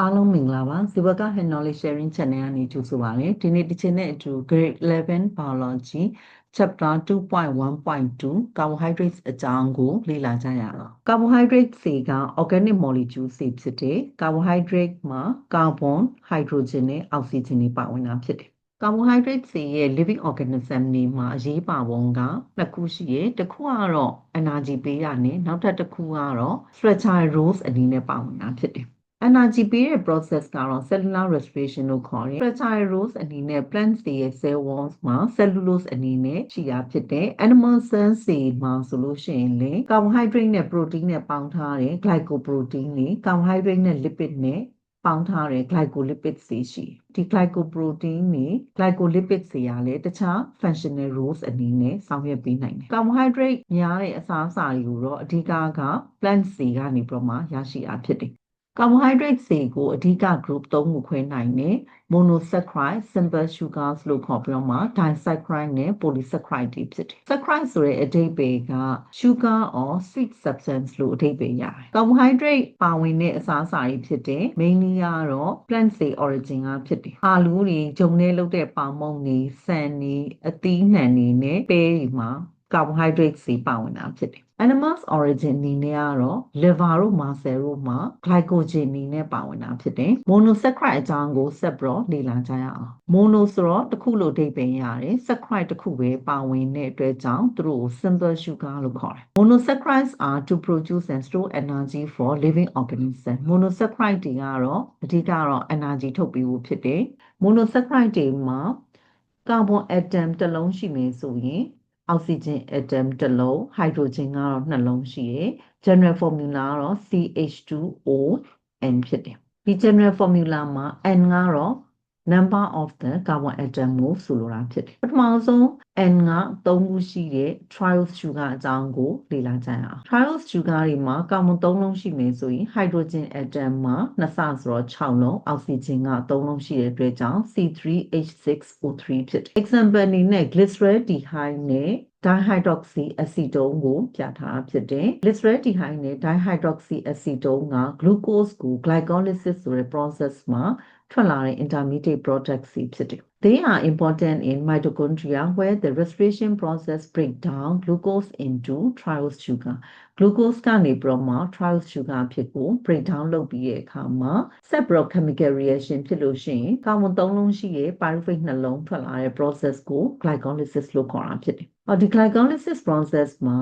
အားလုံးမင်္ဂလာပါ Zibaka Health Knowledge Sharing Channel ကနေကြိုဆိုပါရစေဒီနေ့ဒီချိန်နဲ့အတူ Grade 11 Biology Chapter 2.1.2 Carbohydrates အကြောင်းကိုလေ့လာကြရအောင် Carbohydrates တွေက organic molecule တွေဖြစ်တယ် Carbohydrate မှာ carbon, hydrogen နဲ့ oxygen တွေပါဝင်တာဖြစ်တယ် carbohydrates တွေရဲ့ living organism တွေမှာအရေးပါပုံကနှစ်ခုရှိရယ်တစ်ခုကတော့ energy ပေးတာနဲ့နောက်ထပ်တစ်ခုကတော့ structural roles အနေနဲ့ပါဝင်တာဖြစ်တယ် energy ပေးတဲ့ process ကတော့ cellular respiration လို့ခေါ်တယ် structural roles အနေနဲ့ plants တွေရဲ့ cell walls မှာ cellulose အနေနဲ့ရှိတာဖြစ်တယ် animal cells တွေမှာဆိုလို့ရှိရင်လေ carbohydrate နဲ့ protein နဲ့ပေါင်းထားတဲ့ glycoprotein တွေ carbohydrate နဲ့ lipid နဲ့ပေါင်းထားတဲ့ glycolipids တွေရှိဒီ glycoprotein တွေ glycolipids တွေကလည်း တခြား functional roles အနေနဲ့ဆောင်ရွက်ပေးနိုင်တယ် carbohydrate များတဲ့အစားအစာတွေကိုတော့ အဓိကက plants တွေကနေပြီးတော့မှ ရရှိတာဖြစ်တယ် carbohydrate တွေကိုအဓိက group 3ခုခွဲနိုင်တယ် monosaccharide simple sugars လို့ခေါ်ပြီးတော့မှ disaccharide နဲ့ polysaccharide တွေဖြစ်တယ် saccharide ဆိုတဲ့အဓိပ္ပာယ်က sugar or sweet substance လို့အဓိပ္ပာယ်ရတယ် carbohydrate ပါဝင်တဲ့အစားအစာတွေဖြစ်တယ် mainly ကတော့ plant တွေ origin ကဖြစ်တယ်အာလူတွေဂျုံနဲ့လုပ်တဲ့ပေါင်မုန့်တွေဆန်တွေအသီးနှံတွေနဲ့ပဲတွေမှာ carbohydrates တွေပါဝင်တာဖြစ်တယ် animals origin အနေနဲ့ကတော့ liver တို့ muscle တို့မှာ glycogen အနေနဲ့ပါဝင်တာဖြစ်တယ် monosaccharide အကြောင်းကိုဆက်ပြီးတော့လေ့လာကြရအောင် mono ဆိုတော့တစ်ခုလို့အဓိပ္ပာယ်ရတယ် saccharide တစ်ခုပဲပါဝင်တဲ့အတွက်ကြောင့်သူတို့ကို simple sugar လို့ခေါ်တယ် monosaccharides are to produce and store energy for living organisms monosaccharide တွေကတော့အဓိကတော့ energy ထုတ်ပေးဖို့ဖြစ်တယ် monosaccharide တွေမှာ carbon atom တစ်လုံးရှိနေဆိုရင် အောက်ဆီဂျင် atom တစ်လုံးဟိုက်ဒရိုဂျင်ကတော့နှလုံးရှိရယ် general formula ကတော့ CH2O N ဖြစ်တယ်ဒီ general formula မှာ N ကတော့ number of the carbon atom ကိုဆိုလိုတာဖြစ်တယ်ပထမဆုံး N က3ခုရှိတဲ့ triose sugar အကြောင်းကိုလေ့လာကြရအောင် triose sugar တွေမှာကာဗွန်3လုံးရှိမယ်ဆိုရင် hydrogen atom မှာ2ဆဆိုတော့6လုံး oxygen က3လုံးရှိတဲ့အတွက်ကြောင့် C3H6O3 ဖြစ်တယ် example အနေနဲ့ glyceraldehyde နဲ့ dihydroxy acetone ကိုပြထားဖြစ်တယ် glyceraldehyde နဲ့ dihydroxy acetone က glucose ကို glycolysis ဆိုတဲ့ process မှာ ထွက်လာတဲ့ intermediate products တွေဖြစ်တယ် They are important in mitochondria where the respiration process break down glucose into triose sugar. Glucose ကနေပြီးတော့မှ triose sugar ဖြစ်ကို break down လုပ်ပြီးတဲ့အခါမှာ set pro chemical reaction ဖြစ်လို့ရှိရင်ကာဗွန်3လုံးရှိရဲ့ pyruvate နှလုံးထွက်လာတဲ့ process ကို glycolysis လို့ခေါ်တာဖြစ်တယ်။အော်ဒီ glycolysis process မှာ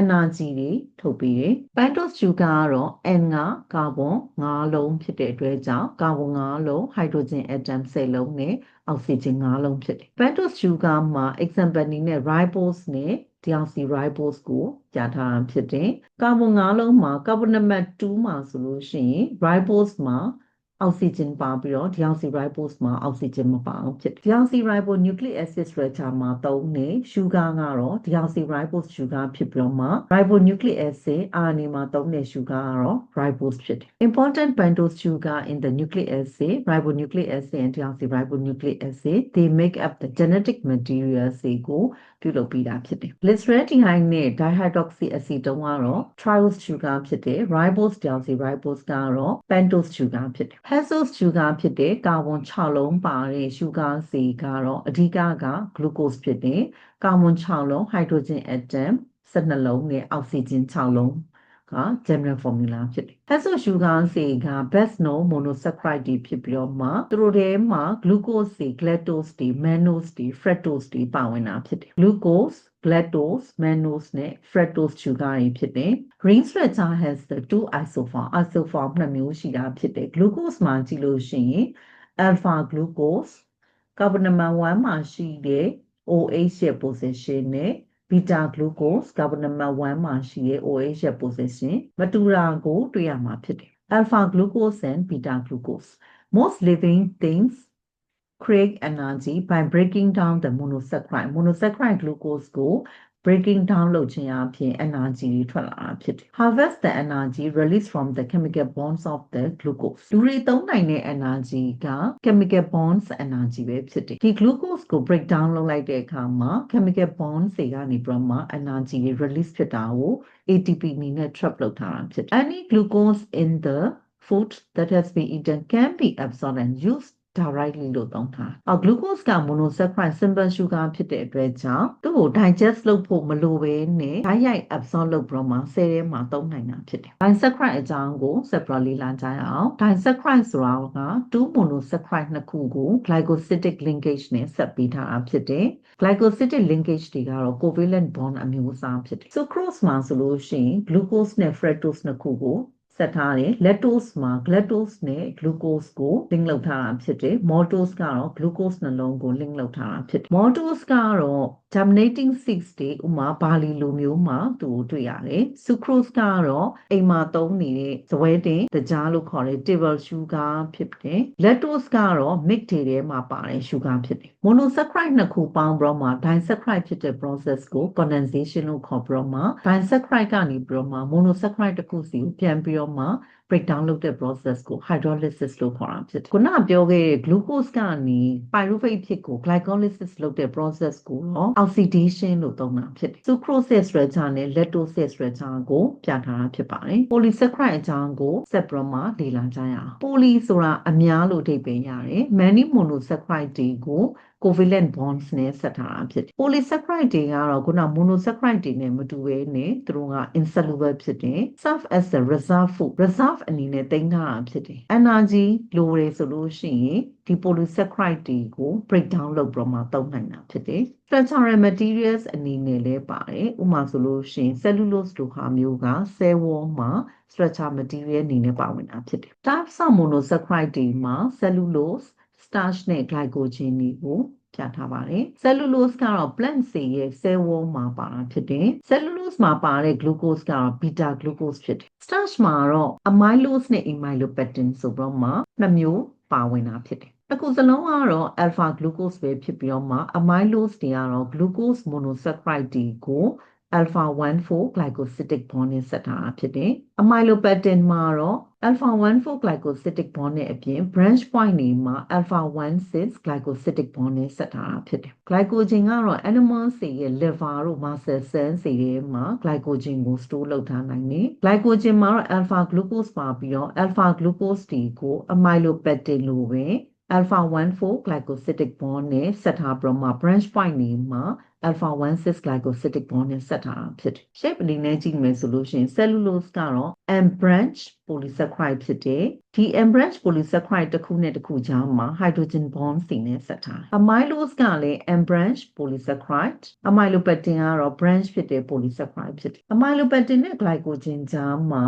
energy တွေထုတ်ပေးတယ်။ pentose sugar ကတော့ N ကကာဗွန်5လုံးဖြစ်တဲ့အတွက်ကြောင့်ကာဗွန်5လုံး hydrogen atom 10လုံးနဲ့အောက်ဆီဂျင်5လုံးဖြစ်တယ်။ pentose sugar မှာ example အနေနဲ့ ribose နဲ့ deoxyribose ကိုပြထားတာဖြစ်တယ်။ကာဗွန်5လုံးမှာကာဗွန်နံပါတ်2မှာဆိုလို့ရှိရင် ribose မှာအောက်ဆီဂျင်ပါပြီးတော့ deoxyribose မှာအောက်ဆီဂျင်မပါအောင်ဖြစ်တယ် deoxyribonucleic acid structure မှာသုံးတဲ့ sugar ကတော့ deoxyribose sugar ဖြစ်ပြီးတော့မှ ribonucleic acid RNA မှာသုံးတဲ့ sugar ကတော့ ribose ဖြစ်တယ် important pentose sugar in the nucleic acid ribonucleic acid and deoxyribonucleic acid they make up the genetic material တွေကို ပြုလုပ်ပြီးတာဖြစ်တယ် glyceraldehyde နဲ့ dihydroxy acetone ကတော့ triose sugar ဖြစ်တယ် ribose deoxyribose ကတော့ pentose sugar ဖြစ်တယ် hexose sugar ဖြစ်တဲ့ကာဗွန်6လုံးပါတဲ့ sugar စီကတော့အဓိကက glucose ဖြစ်တယ်ကာဗွန်6လုံး hydrogen atom 12လုံးနဲ့အောက်ဆီဂျင်6လုံး က general formula ဖြစ်တယ် hexose sugar စီက best known monosaccharide တွေဖြစ်ပြီးတော့မှသူတို့ထဲမှာ glucose စီ galactose တွေ mannose တွေ fructose တွေပါဝင်တာဖြစ်တယ် glucose galactose mannose နဲ့ fructose sugar တွေဖြစ်တယ် green structure has the two isoform isoform နှစ်မျိုးရှိတာဖြစ်တယ် glucose မှာကြည့်လို့ရှိရင် alpha glucose ကာဗွန်နံပါတ်1မှာရှိတဲ့ OH ရဲ့ position နဲ့ beta glucose ကာဗွန်နံပါတ်1မှာရှိတဲ့ OH ရဲ့ position မတူတာကိုတွေ့ရမှာဖြစ်တယ် alpha glucose and beta glucose most living things create energy by breaking down the monosaccharide monosaccharide glucose ကို breaking down လုပ်ခြင်းအပြင် energy တွေထွက်လာတာဖြစ်တယ် harvest the energy released from the chemical bonds of the glucose လူတွေသုံးနိုင်တဲ့ energy က chemical bonds energy ပဲဖြစ်တယ်ဒီ glucose ကို break down လုပ်လိုက်တဲ့အခါမှာ chemical bonds တွေကနေပြီးတော့မှ energy တွေ release ဖြစ်တာကို ATP အနေနဲ့ trap လုပ်ထားတာဖြစ်တယ် any glucose in the food that has been eaten can be absorbed and used directly လို့သုံးထား။အော် glucose က monosaccharide simple sugar ဖြစ်တဲ့အတွက်ကြောင့်သူ့ကို digest လုပ်ဖို့မလိုဘဲနဲ့ဓာတ်ရိုက် absorb လုပ်ပြီးတော့မှဆဲထဲမှာသုံးနိုင်တာဖြစ်တယ်။ disaccharide အကြောင်းကိုဆက်ပြီးတော့လေ့လာကြရအောင်။ disaccharide ဆိုတာက2 monosaccharide နှစ်ခုကို glycosidic linkage နဲ့ဆက်ပေးထားတာဖြစ်တယ်။ glycosidic linkage တွေကတော့ covalent bond အမျိုးအစားဖြစ်တယ်။ sucrose မှာဆိုလို့ရှိရင် glucose နဲ့ fructose နှစ်ခုကို ဆက်ထားတယ် lactose မှာ galactose နဲ့ glucose ကို link လုပ်ထားတာဖြစ်တယ် maltose ကတော့ glucose နှလုံးကို link လုပ်ထားတာဖြစ်တယ် maltose ကတော့ germinating seeds တွေဥမာဘာလီလိုမျိုးမှာသူ့ကိုတွေ့ရတယ် sucrose ကတော့အိမ်မှာသုံးနေတဲ့ဇပွဲတင်တကြားလို့ခေါ်တဲ့ table sugar ဖြစ်တယ် lactose ကတော့ milk တွေထဲမှာပါတဲ့ sugar ဖြစ်တယ် monosaccharide နှစ်ခုပေါင်းပြီးတော့မှ disaccharide ဖြစ်တဲ့ process ကို condensation လို့ခေါ်ပြီးတော့မှ disaccharide ကနေပြီးတော့မှ monosaccharide တစ်ခုစီကိုပြန်ပြီးတော့ မှ break down လုပ်တဲ့ process ကို hydrolysis လို့ခေါ်တာဖြစ်တယ်ခုနကပြောခဲ့တဲ့ glucose ကနေ pyruvate ဖြစ်ကို glycolysis လုပ်တဲ့ process ကိုတော့ oxidation လို့သုံးတာဖြစ်တယ် sucrose ရဲ့ structure နဲ့ lactose ရဲ့ structure ကိုပြထားတာဖြစ်ပါတယ် polysaccharide အကြောင်းကိုဆက်ပြီးတော့မှလေ့လာကြရအောင် poly ဆိုတာအများလို့အဓိပ္ပာယ်ရတယ် many monosaccharide တွေကို covalent bonds နဲ့ဆက်ထားတာဖြစ်တယ် polysaccharide တွေကတော့ခုန monosaccharide တွေနဲ့မတူဘဲနဲ့သူတို့က insoluble ဖြစ်တယ် serve as a reserve food reserve အနေနဲ့တင်ထားတာဖြစ်တယ် energy လိုတယ်ဆိုလို့ရှိရင်ဒီ polysaccharide တွေကို break down လုပ်ပြီးတော့မှသုံးနိုင်တာဖြစ်တယ် structural materials အနေနဲ့လည်းပါတယ်ဥပမာဆိုလို့ရှိရင် cellulose လိုဟာမျိုးက cell wall မှာ structure material အနေနဲ့ပါဝင်တာဖြစ်တယ် types of monosaccharide တွေမှာ cellulose starch နဲ့ glycogen တွေကိုပြထားပါတယ် cellulose ကတော့ plant စေရဲ့ cell wall မှာပါတာဖြစ်တယ် cellulose မှာပါတဲ့ glucose ကတော့ beta glucose ဖြစ်တယ် starch မှာတော့ amylose နဲ့ amylopectin ဆိုပြီးတော့မှနှစ်မျိုးပါဝင်တာဖြစ်တယ်တစ်ခုစလုံးကတော့ alpha glucose ပဲဖြစ်ပြီးတော့မှ amylose တွေကတော့ glucose monosaccharide တွေကို alpha 14 glycosidic bond နဲ့ဆက်ထားတာဖြစ်တယ်။ amylopectin မှာတော့ alpha 14 glycosidic bond နဲ့အပြင် branch point တွေမှာ alpha 16 glycosidic bond နဲ့ဆက်ထားတာဖြစ်တယ်။ glycogen ကတော့ animal တွေရဲ့ liver တို့ muscle cells တွေထဲမှာ glycogen ကို store လုပ်ထားနိုင်တယ်။ glycogen မှာတော့ alpha glucose ပါပြီးတော့ alpha glucose တွေကို amylopectin လိုပဲ alpha 14 glycosidic bond နဲ့ဆက်ထားပြီးတော့မှ branch point တွေမှာ alpha 16 glycosidic bond နဲ့ဆက်ထားတာဖြစ်တယ်။ shape အနေနဲ့ကြည့်မယ်ဆိုလို့ရှိရင် cellulose ကတော့ M branch polysaccharide ဖြစ်တယ်။ဒီ M branch polysaccharide တစ်ခုနဲ့တစ်ခုကြားမှာ hydrogen bond စီနဲ့ဆက်ထားတယ်။ amylose ကလည်း M branch polysaccharide amylopectin ကတော့ branch ဖြစ်တဲ့ polysaccharide ဖြစ်တယ်။ amylopectin နဲ့ glycogen ကြားမှာ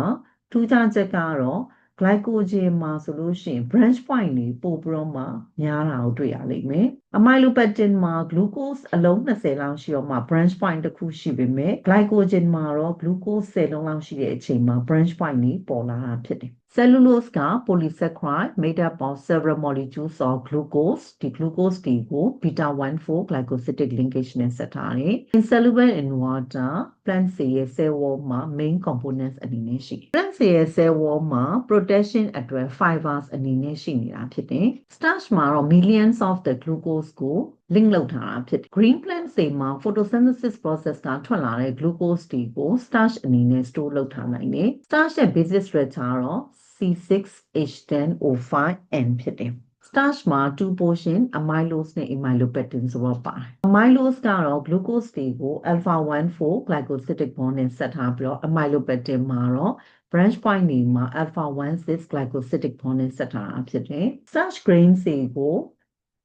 ထူးခြားချက်ကတော့ glycogen မှာဆိုလို့ရှိရင် branch point တွေပို့ပြီးတော့မှများတာကိုတွေ့ရလိမ့်မယ်။ amylopectin မှာ glucose အလုံး20လောက်ရှိတော့မှ branch point တစ်ခုရှိပေမဲ့ glycogen မှာတော့ glucose 10လုံးလောက်ရှိတဲ့အချိန်မှာ branch point တွေပေါ်လာတာဖြစ်တယ်။ cellulose က polysaccharide made up of several molecules of glucose ဒီ glucose တွေကို beta 14 glycosidic linkage နဲ့ဆက်ထားတယ်။ insoluble in water plant တွေရဲ့ cell wall မှာ main components အနေနဲ့ရှိတယ်။ plant တွေရဲ့ cell wall မှာ protection အတွက် fibers အနေနဲ့ရှိနေတာဖြစ်တယ်။ starch မှာတော့ millions of the glucose ကို link လုပ်ထားတာဖြစ်တယ်။ green plant တွေမှာ photosynthesis process ကထွက်လာတဲ့ glucose တွေကို starch အနေနဲ့ store လုပ်ထားနိုင်တယ်။ starch ရဲ့ basic structure ကတော့ C6H10O5N ဖြစ်တယ်။ starch မှာ2 portion amylose နဲ့ amylopectin ဆိုတော့ပါတယ်။ amylose ကတော့ glucose တွေကို alpha 14 glycosidic bond နဲ့ဆက်ထားပြီးတော့ amylopectin မှာတော့ branch point တွေမှာ alpha 16 glycosidic bond နဲ့ဆက်ထားတာဖြစ်တယ်။ starch grains တွေကို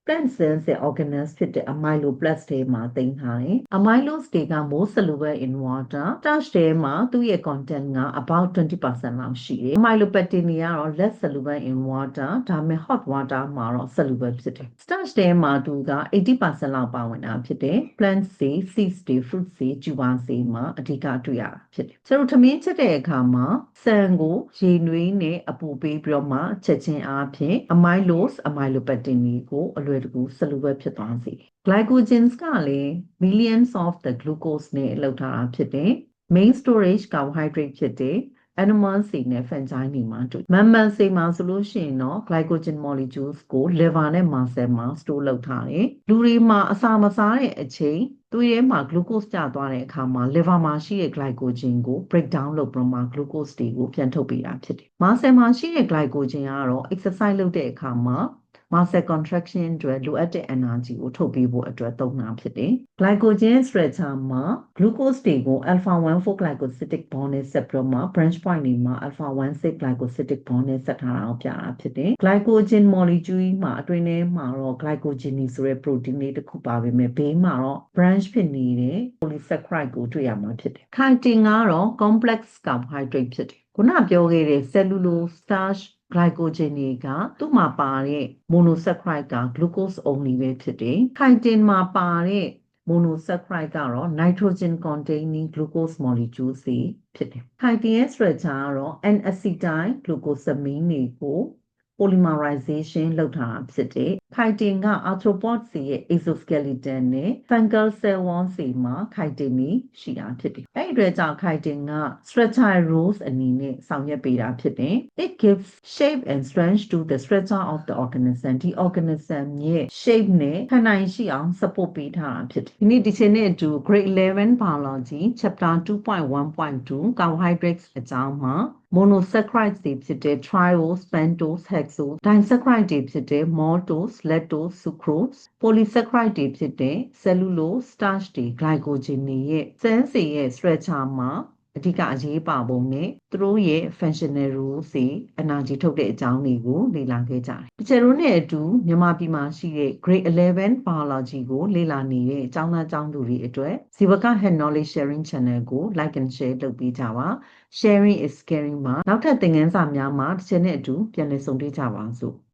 plant cells ရဲ့ organelles ဖြစ်တဲ့ amyloblast ထဲမှာသိမ်းထားတယ်။ amylose တွေက more soluble in water starch ထဲမှာသူ့ရဲ့ content က about 20%လောက်ရှိတယ်။ amylopectin တွေကတော့ less soluble in water ဒါပေမဲ့ hot water မှာတော့ soluble ဖြစ်တယ်။ starch ထဲမှာသူက80%လောက်ပါဝင်တာဖြစ်တယ်။ plant တွေ seeds တွေ fruit တွေ tuber တွေမှာအဓိကတွေ့ရတာဖြစ်တယ်။ဆိုတော့ထမင်းချက်တဲ့အခါမှာဆန်ကိုရေနွေးနဲ့အပူပေးပြီးတော့မှချက်ချင်းအားဖြင့် amylose amylopectin တွေကိုအလွယ်တကူ soluble ဖြစ်သွားစေတယ်။ glycogens ကလည်း millions of the glucose နဲ့လောက်ထားတာဖြစ်တယ်။ main storage carbohydrate ဖြစ်တယ် animal စီနဲ့ fungi တွေမှာတွေ့ mammal စီမှာဆိုလို့ရှိရင်တော့ glycogen molecules ကို liver နဲ့ muscle မှာ store လုပ်ထားတယ်လူတွေမှာအစာမစားတဲ့အချိန်သူ့ရဲ့မှာ glucose ကျသွားတဲ့အခါမှာ liver မှာရှိတဲ့ glycogen ကို break down လုပ်ပြီးတော့မှ glucose တွေကိုပြန်ထုတ်ပေးတာဖြစ်တယ် muscle မှာရှိတဲ့ glycogen ကတော့ exercise လုပ်တဲ့အခါမှာ muscle contraction အတွက်လိုအပ်တဲ့ energy ကိုထုတ်ပေးဖို့အတွက်သုံးတာဖြစ်တယ်။ glycogen structure မှာ glucose တွေကို alpha 1 4 glycosidic bond နဲ့ဆက်ပြီးတော့မှ branch point တွေမှာ alpha 1 6 glycosidic bond နဲ့ဆက်ထားတာကိုပြတာဖြစ်တယ်။ glycogen molecule မှာအတွင်းထဲမှာတော့ glycogen ဆိုတဲ့ protein လေးတစ်ခုပါပေမဲ့ဘေးမှာတော့ branch ဖြစ်နေတဲ့ polysaccharide ကိုတွေ့ရမှာဖြစ်တယ်။ chitin ကတော့ complex carbohydrate ဖြစ်တယ်။ခုနပြောခဲ့တဲ့ cellulose starch glycogen တွေကသူ့မှာပါတဲ့ monosaccharide က glucose only ပဲဖြစ်တယ်။ chitin မှာပါတဲ့ monosaccharide ကတော့ nitrogen containing glucose molecules တွေဖြစ်တယ်။ chitin ရဲ့ structure ကတော့ N-acetyl glucosamine တွေကို polymerization လုပ်ထားတာဖြစ်တယ်။ chitin က arthropods တွေရဲ့ exoskeleton နဲ့ fungal cell wall တွေမှာ chitin တွေရှိတာဖြစ်တယ်။အဲ့ဒီအတွက်ကြောင့် chitin က structural roles အနေနဲ့ဆောင်ရွက်ပေးတာဖြစ်တယ်။ it gives shape and strength to the structure of the organism ဒီ organism ရဲ့ shape နဲ့ခန္ဓာရင်ရှိအောင် support ပေးထားတာဖြစ်တယ်။ဒီနေ့ဒီချိန်နဲ့အတူ grade 11 biology chapter 2.1.2 carbohydrates အကြောင်းမှာ monosaccharides တွေဖြစ်တဲ့ triose, pentose, hexose, disaccharide တွေဖြစ်တဲ့ maltose, lactose, sucrose, polysaccharide တွေဖြစ်တဲ့ cellulose, starch တွေ glycogen တွေရဲ့ cell တွေရဲ့ structure မှာအဓိကအရေးပါပုံနဲ့သူတို့ရဲ့ functional rules တွေ energy ထုတ်တဲ့အကြောင်းတွေကိုလေ့လာခဲ့ကြတယ်။တချို့တို့နဲ့အတူမြန်မာပြည်မှာရှိတဲ့ grade 11 biology ကိုလေ့လာနေတဲ့ကျောင်းသားကျောင်းသူတွေအတွက်ဇီဝက head knowledge sharing channel ကို like and share လုပ်ပေးကြပါ။ sharing is caring မှာနောက်ထပ်သင်ခန်းစာများမှာတစ်ချက်နဲ့အတူပြန်လည်ဆုံတွေ့ကြပါစို့။